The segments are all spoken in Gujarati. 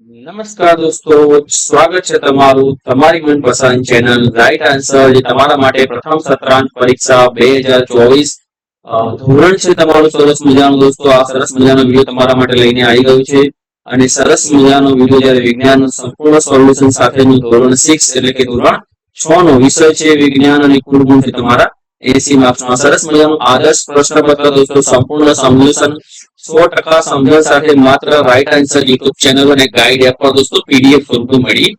નમસ્કાર દોસ્તો, સ્વાગત છે તમારું તમારી મનપસંદ ચેનલ રાઈટ આન્સર જે તમારા માટે પ્રથમ સત્રાંત પરીક્ષા બે હજાર ચોવીસ ધોરણ છે તમારું. સરસ મજાનું દોસ્તો, આ સરસ મજાનો વીડિયો તમારા માટે લઈને આવી ગયું છે. અને સરસ મજાનો વીડિયો જ્યારે વિજ્ઞાન સંપૂર્ણ સોલ્યુશન સાથેનું ધોરણ સિક્સ એટલે કે ધોરણ છ નો વિષય છે વિજ્ઞાન અને કુલ ગુણ છે તમારા. એસી માર્ક્સમાં સરસ મજાનું આદર્શ પ્રશ્નપત્ર દોસ્તો સંપૂર્ણ સોલ્યુશન સો ટકા સમજણ સાથે માત્ર રાઈટ આન્સર યુટ્યુબ ચેનલ અને ગાઈડ એપ પર દોસ્તો પીડીએફ સ્વરૂપે મળી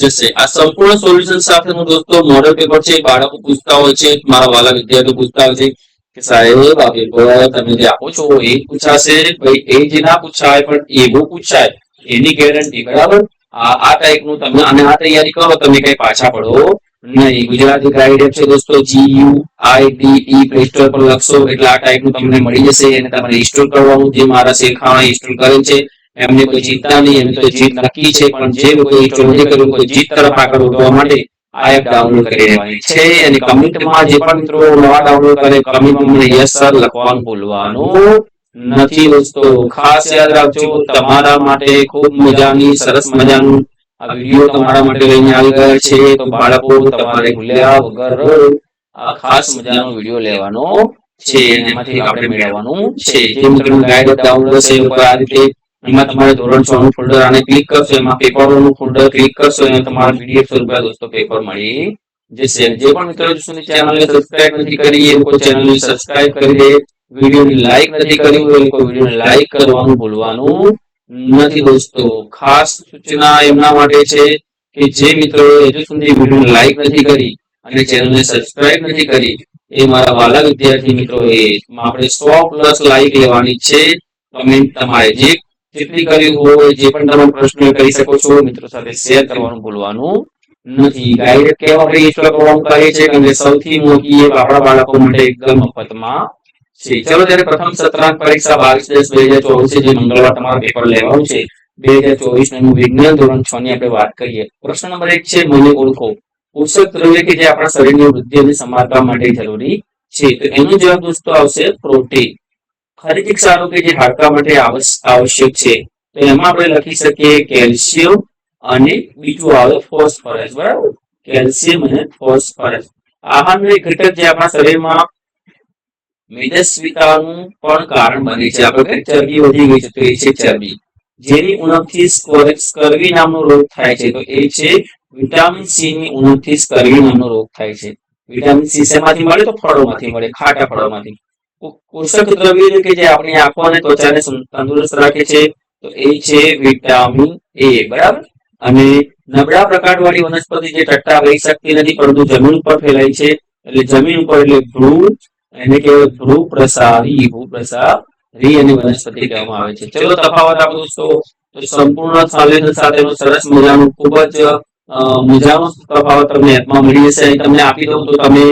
જશે. આ સંપૂર્ણ સોલ્યુશન સાથેનું દોસ્તો મોડલ પેપર છે, બાળકો પૂછતા હોય છે, મારા વાલા વિદ્યાર્થીઓ પૂછતા હોય છે કે સાહેબ, આ પેપર તમે જે આપો છો એ પૂછાશે. ભાઈ, એ જે ના પૂછાય, પણ એવું પૂછાય, એની ગેરંટી બરાબર? આ આ ટાઈપનું તમે, અને આ તૈયારી કરો, તમે કઈ પાછા પડો. નહીં ગુજરાતી ગાઈડ એપ છે દોસ્તો G U I D E play store પર લખશો, એટલે આ ટાઈપનું તમને મળી જશે અને તમારે ઇન્સ્ટોલ કરવાનું જે મારા શેખાણા ઇન્સ્ટોલ કરે છે, એમને કોઈ ચિંતા નહીં, એમને તો જીત નક્કી છે, પણ જે લોકો ઇન્સ્ટોલ નથી કર્યું, કોઈ જીત તરફ આગળ વધવા માટે આ એપ ડાઉનલોડ કરી લેવાની છે. અને કમેન્ટમાં જે પણ મિત્રો નવા ડાઉનલોડ કરે કમેન્ટમાં મને યસ સર લખવાનું ભૂલવાનું નથી દોસ્તો. ખાસ યાદ રાખજો, તમારા માટે ખૂબ મજાની, સરસ મજાનું આ વીડિયો તમારા માટે લઈને આવી ગયા છે તો બાળકો તમારે ભૂલ્યા વગર આ ખાસ મજાનો વીડિયો લેવાનો છે એમાંથી આપણે મેળવવાનું છે જે મિત્રો ગાઈડ ડાઉનલોડ છે ઉપર આ રીતે એમાં તમારે ધોરણ છ નું ફોલ્ડર આને ક્લિક કરશો એમાં પેપરોનું ફોલ્ડર ક્લિક કરશો અને તમારા પીડીએફ સ્વરૂપે દોસ્તો પેપર મળી જશે. જે પણ મિત્રો સુધી ચેનલને સબસ્ક્રાઇબ નથી કરી એ લોકો ચેનલને સબસ્ક્રાઇબ કરી દે. વિડીયોની લાઈક નથી કરી એ લોકો વિડીયોને લાઈક કરવાનું ભૂલવાનું નથી દોસ્તો. ખાસ સૂચના એમના માટે છે કે જે મિત્રો હજુ સુધી વીડિયો લાઈક નથી કરી અને ચેનલને સબસ્ક્રાઇબ નથી કરી, એ મારા વાલા વિદ્યાર્થી મિત્રો એ આપણે સો પ્લસ લાઈક લેવાની છે. કમેન્ટ તમારે જે જેટલી કરી હોય, જે પણ તમે પ્રશ્નો કરી શકો છો, મિત્રો સાથે શેર કરવાનું ભૂલવાનું નથી. ગાઈડ કેવા આપણે કરવાનું કહે છે કે સૌથી મોટી એક આપણા બાળકો માટે એકદમ મફતમાં છે. ચલો ત્યારે પ્રથમ સત્રાંત પરીક્ષા બાવીસ દસ બે હજાર ચોવીસ જે મંગળવાર તમારું પેપર લેવાનું છે. બે હજાર ચોવીસનું વિજ્ઞાન ધોરણ છ ની આપણે વાત કરીએ. પ્રશ્ન નંબર એક છે, મને ઓળખો. પોષક દ્રવ્ય કે જે આપણા શરીરની વૃદ્ધિ અને સમારવા માટે જરૂરી છે. તો એનો જવાબ દોસ્તો આવશે પ્રોટીન. ખરીદી સારું કે જે હાડકા માટે આવશ્યક છે. તો એમાં આપણે લખી શકીએ કેલ્શિયમ અને બીજું આવે ફોસ્ફરસ. બરાબર? કેલ્શિયમ અને ફોસ્ફરસ. આહારનો એક ઘટક જે આપણા શરીરમાં મેદસ્વીતાનું પણ કારણ બને છે. આપણે કઈ ચરબી વધી ગઈ છે, તો એ છે ચરબી. જેની ઉણપથી સ્કર- સ્કર્વી નામનો રોગ થાય છે, તો એ છે વિટામિન સી ની ઉણપથી સ્કર્વી નામનો રોગ થાય છે. વિટામિન સી શેમાંથી મળે? તો ફળોમાંથી મળે, ખાટા ફળોમાંથી. પોષક દ્રવ્યો કે જે આપણી આંખો અને ત્વચાને તંદુરસ્ત રાખે છે, તો એ છે વિટામિન એ, બરાબર? અને નબળા પ્રકારવાળી વનસ્પતિ જે ટટ્ટા રહી શકતી નથી, પરંતુ જમીન ઉપર ફેલાય છે. એટલે જમીન ઉપર એટલે ભ્રૂ એને કહેવાય ભ્રૂ પ્રસારી ભૂ અને વનસ્પતિ કહેવામાં આવે છે. ચલો તફાવત આપો દોસ્તો તો સંપૂર્ણ સંવેદન સાથેનો સરસ મજાનું ખૂબ જ મજાનો તફાવત તમને એપમાં મળી જશે. અહીં તમને આપી દઉં તો તમે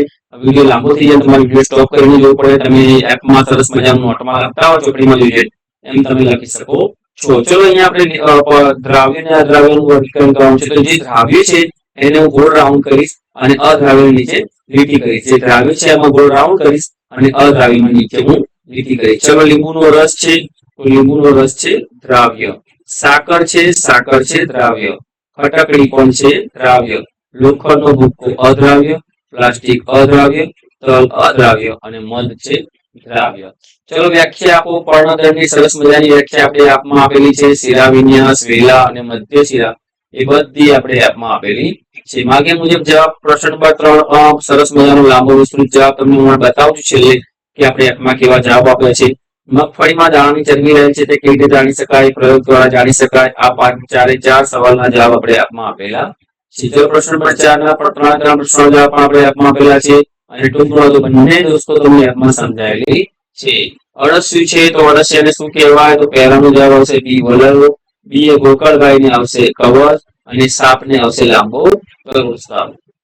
વીડિયો લાંબો થઈ જાય, તમારે વીડિયો સ્ટોપ કરીને જોવું પડે. તમે એપમાં સરસ મજાનું નોટમાં લખતા હો, ચોપડીમાં જોઈએ એમ તમે લખી શકો છો. ચલો અહીંયા આપણે દ્રાવ્ય અને અદ્રાવ્યનું વર્ગીકરણ કરવાનું છે. તો જે દ્રાવ્ય છે એને હું ગોળ રાઉન્ડ કરીશ અને અદ્રાવ્ય નીચે લીટી કરીશ. જે દ્રાવ્ય છે એમાં ગોળ રાઉન્ડ કરીશ અને અદ્રાવ્યમાં નીચે હું લીટી કરીશ. ચલો લીંબુનો રસ છે. તો લીંબુનો રસ છે દ્રાવ્ય. સાકર છે સાકર છે દ્રાવ્ય. ખટકડી પણ છે દ્રાવ્ય. લોખંડનો ભૂક્કો અદ્રાવ્ય, પ્લાસ્ટિક અદ્રાવ્ય, તલ અદ્રાવ્ય અને મધ છે દ્રાવ્ય. ચલો વ્યાખ્યા આપો. પર્ણદળની સરસ મજાની વ્યાખ્યા આપણે આપમાં આપેલી છે. શિરા, વિન્યાસ, વેલા અને મધ્ય શિરા. એ બધી આપણે એપમાં આપેલી. છે માગે મુજબ જવાબ પ્રશ્ન નંબર ત્રણ સરસ મજાનો લાંબો વિસ્તૃત જવાબ તમને હું બતાવું છું છેલ્લે કે આપણે એપમાં કેવા જવાબ આપ્યા છે. મગફળીમાં દાણાની ચરબી રહે છે તે કેવી રીતે જાણી શકાય? પ્રયોગ દ્વારા જાણી શકાય. આ પાંચ, ચારે, ચાર સવાલના જવાબ આપણે એપમાં આપેલા. છે ચલો પ્રશ્ન નંબર ચાર ના પણ ત્રણ ત્રણ પ્રશ્નો જવાબ પણ આપણે એપમાં આપેલા છે. અને ટૂંકમાં તો બંને દોસ્તો તમને એપમાં સમજાયેલી છે. અળસિયું છે તો અળસિયાને શું કહેવાય? તો પહેલાનો જવાબ આવશે બી વલરો બી એ ગોકળગાયને આવશે કવચ અને સાપને આવશે લાંબો ગરુડ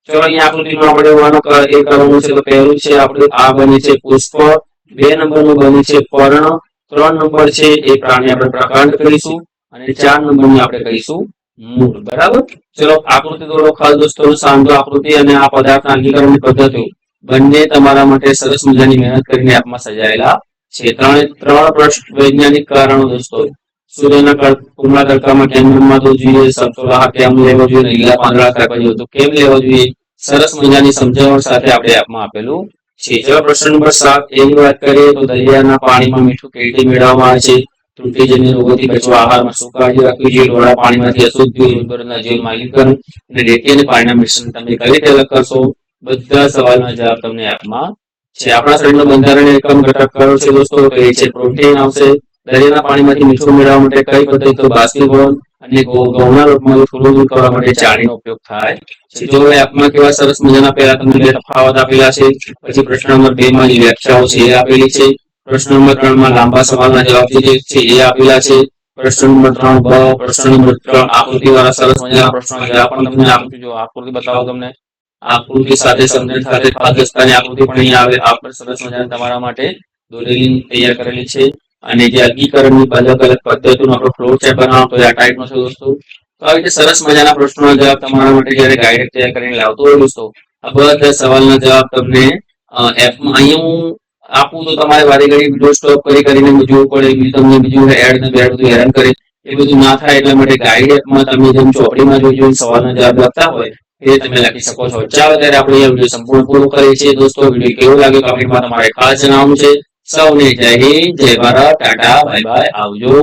ચલો અહીંયા આકૃતિમાં આપણે વાનો એ કરવાનું છે તો પહેલું છે આપણે આ બને છે પુષ્પ, બે નંબરનું બને છે પર્ણ, ત્રણ નંબર છે એ પ્રાણી આપણે પ્રકાંડ કરીશું અને ચાર નંબરની આપણે કહીશું મૂળ. બરાબર? ચલો આકૃતિ દોરો ખાસ દોસ્તો સાંધો આકૃતિ અને આ પદાર્થના અંગીકરણ પદ્ધતિઓ. બંને તમારા માટે સરસ મજાની મહેનત કરીને આપમાં સજાયેલા છે. ત્રણે ત્રણ પ્રશ્ન વૈજ્ઞાનિક કારણો દોસ્તો. સૂર્યના કુમળા તડકામાં કેમ રમવાતું જોઈએ સમતોલા કેમ લેવો જોઈએ, લીલા પાંદડા જોઈએ તો કેમ લેવો જોઈએ? સરસ મજાની સમજાવટ સાથે આપણે આપમાં આપેલું છે. જેવા પ્રશ્ન નંબર સાત, એની વાત કરીએ તો દરિયાના પાણીમાં મીઠું કેવી મેળવવામાં આવે છે? ત્રુટિજન્ય રોગોથી બચવા આહારમાં શું કાળજી રાખવી જોઈએ? ડોળા પાણીમાંથી અશુદ્ધ ઉર્વરના જીવ માલિકરણ અને રેતી અને પાણીના મિશ્રણ તમે કઈ રીતે અલગ કરશો? બધા સવાલના જવાબ તમને આપમાં છે. આપણા શરીરનો બંધારણ એકમ ઘટક કયો છે દોસ્તો? તો છે પ્રોટીન આવશે. દરિયાના પાણીમાંથી મીઠું મેળવવા માટે કઈ પદ્ધતિ તો બાષ્પીભવન અને ઘઉં- ઘઉંના લોટમાં થોડું દૂર કરવા માટે ચાળીનો ઉપયોગ થાય છે. જો આપમાં કેવા સરસ મજાના પહેલા તમને બે તફાવત આપેલા છે, પછી પ્રશ્ન નંબર બે માં જે વ્યાખ્યાઓ છે એ આપેલી છે. પ્રશ્ન નંબર ત્રણમાં લાંબા સવાલના જવાબ જે છે એ આપેલા છે. પ્રશ્ન નંબર ત્રણ બ, પ્રશ્ન નંબર ત્રણ આકૃતિ વાળા સરસ મજાના પ્રશ્નો જવાબ પણ તમને આપું જો આકૃતિ બતાવો તમને. આકૃતિ સાથે સમજણ સાથે પાકિસ્તાની આકૃતિ પણ અહીંયા આવે. આપણે સરસ મજાની તમારા માટે દોરેલી તૈયાર કરેલી છે. અને જે અગીકરણની અલગ અલગ પદ્ધતિનો આપણો ફ્લો છે બનાવતો હોય આ ટાઈપનો છે દોસ્તો. તો આવી રીતે સરસ મજાના પ્રશ્નોના જવાબ તમારા માટે જ્યારે ગાઈડ તૈયાર કરીને લાવતો હોય દોસ્તો, આ બધા સવાલના જવાબ તમને એપમાં અહીંયા હું આપું તો તમારે વારે ઘડી વીડિયો સ્ટોપ કરી કરીને જોવું પડે બીજું તમને બીજું એડ ને બેડ બધું હેરાન કરે, એ બધું ના થાય એટલા માટે ગાઈડ એપમાં તમે જેમ ચોપડીમાં જોઈ જોઈને સવાલના જવાબ લખતા હોય, એ તમે લખી શકો છો. ચાલો ત્યારે આપણે આ સંપૂર્ણ પૂરો કરીએ છીએ. દોસ્તો વીડિયો કેવો લાગ્યો? કમેન્ટમાં તમારે ખાસ જણાવવું છે. સૌને જય હિન્દ જય ભારત ટાટા બાય બાય આવજો.